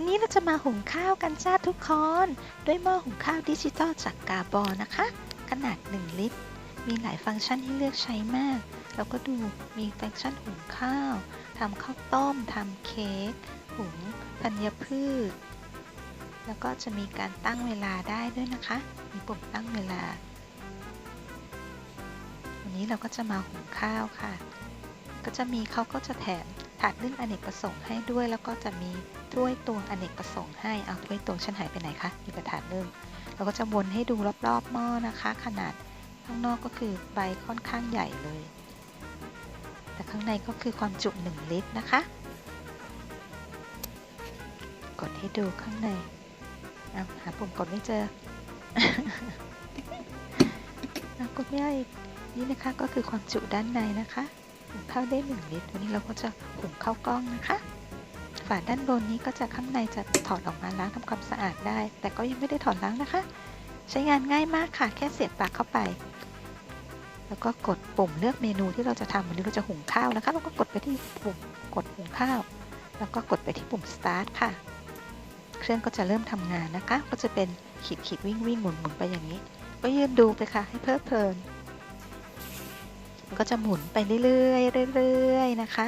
วันนี้เราจะมาหุงข้าวกันจ้าทุกคน ด้วยหม้อหุงข้าวดิจิตอลจากกาบอนะคะ ขนาด 1 ลิตร มีหลายฟังก์ชันให้เลือกใช้มากแล้วก็ดูมีฟังก์ชันหุงข้าวทำข้าวต้มทำเค้กหุงธัญพืช แล้วก็จะมีการตั้งเวลาได้ด้วยนะคะ มีปุ่มตั้งเวลา วันนี้เราก็จะมาหุงข้าวค่ะ ก็จะมีเขาก็จะแถม ถาดนึ่งอเนกประสงค์ให้ด้วย แล้วก็จะมีถ้วยตวงอเนกประสงค์ให้เอาถ้วยตวงฉันหายไปไหนคะมีแต่ถาดนึ่งเราก็จะวนให้ดูรอบๆหม้อนะคะ ขนาดข้างนอกก็คือใบค่อนข้างใหญ่เลย แต่ข้างในก็คือความจุ 1 ลิตรนะคะ กดให้ดูข้างในเอาหาปุ่มกดไม่เจอเอากดไม่ได้นี่นะคะก็คือความจุด้านในนะคะ หุงข้าวได้1ลิตรวันนี้เราก็จะหุงข้าวกล้องนะคะ ฝาด้านบนนี้ก็จะข้างในจะถอดออกมาล้างทำความสะอาดได้ แต่ก็ยังไม่ได้ถอดล้างนะคะ ใช้งานง่ายมากค่ะแค่เสียบปลั๊กเข้าไป แล้วก็กดปุ่มเลือกเมนูที่เราจะทำวันนี้เราจะหุงข้าวนะคะเราก็กดไปที่ปุ่มกดหุงข้าว แล้วก็กดไปที่ปุ่ม start ค่ะ เครื่องก็จะเริ่มทำงานนะคะ ก็จะเป็นขีดขีดวิ่งวิ่งหมุนหมุนไปอย่างนี้ ก็ยืนดูไปค่ะให้เพลิดเพลิน มันก็จะหมุนไปเรื่อยๆเรื่อยๆนะคะ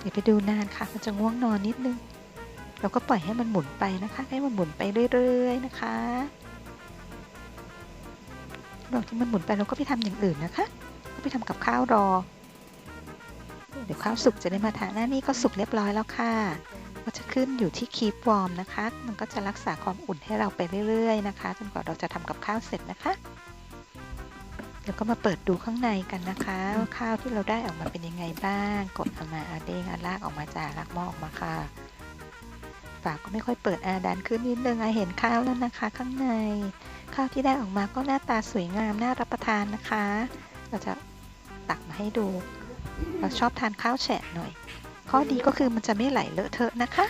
เดี๋ยวไปดูนานค่ะ มันจะง่วงนอนนิดนึง เราก็ปล่อยให้มันหมุนไปนะคะ ให้มันหมุนไปเรื่อยๆนะคะระหว่างที่มันหมุนไปเราก็ไปทำอย่างอื่นนะคะ ก็ไปทำกับข้าวรอ เดี๋ยวข้าวสุกจะได้มาทานหน้านี่ก็สุกเรียบร้อยแล้วค่ะ ก็จะขึ้นอยู่ที่คีบวอร์มนะคะ มันก็จะรักษาความอุ่นให้เราไปเรื่อยๆนะคะ จนกว่าเราจะทำกับข้าวเสร็จนะคะ เดี๋ยวก็มาเปิดดูข้างในกันนะคะว่าข้าวที่เราได้ออกมาเป็นยังไงบ้าง กดเอามาอาเด้งอาลากออกมาจากลากหม้อออกมาค่ะ ฝากก็ไม่ค่อยเปิดอาดันขึ้นนิดนึงอาเห็นข้าวแล้วนะคะ ข้างใน ข้าวที่ได้ออกมาก็หน้าตาสวยงามน่ารับประทานนะคะ เราจะตักมาให้ดู เราชอบทานข้าวแฉะหน่อย ข้อดีก็คือมันจะไม่ไหลเลอะเทอะนะคะ